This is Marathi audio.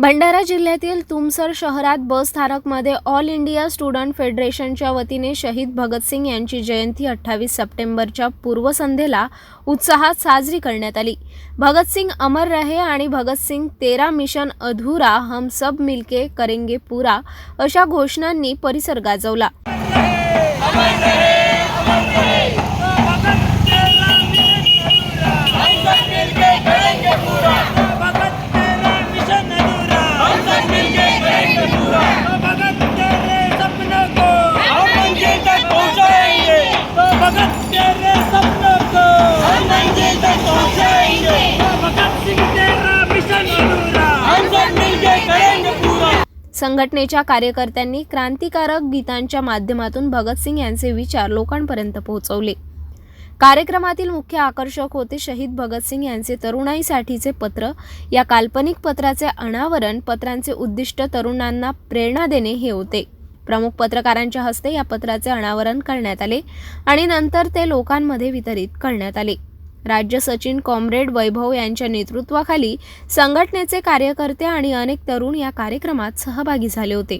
भंडारा जिल्ह्यातील तुमसर शहरात बस स्थानकमध्ये ऑल इंडिया स्टुडंट फेडरेशनच्या वतीने शहीद भगतसिंग यांची जयंती अठ्ठावीस सप्टेंबरच्या पूर्वसंध्येला उत्साहात साजरी करण्यात आली. भगतसिंग अमर रहे आणि भगतसिंग तेरा मिशन अधुरा हम सब मिलके करेंगे पुरा अशा घोषणांनी परिसर गाजवला. संघटनेच्या कार्यकर्त्यांनी क्रांतिकारक गीतांच्या माध्यमातून भगतसिंग यांचे विचार लोकांपर्यंत पोहोचवले. कार्यक्रमातील मुख्य आकर्षक होते शहीद भगतसिंग यांचे तरुणाईसाठीचे पत्र. या काल्पनिक पत्राचे अनावरण पत्रांचे उद्दिष्ट तरुणांना प्रेरणा देणे हे होते. प्रमुख पत्रकारांच्या हस्ते या पत्राचे अनावरण करण्यात आले आणि नंतर ते लोकांमध्ये वितरित करण्यात आले. राज्य सचिन कॉम्रेड वैभव यांच्या नेतृत्वाखाली संघटनेचे कार्यकर्ते आणि अनेक तरुण या कार्यक्रमात सहभागी झाले होते.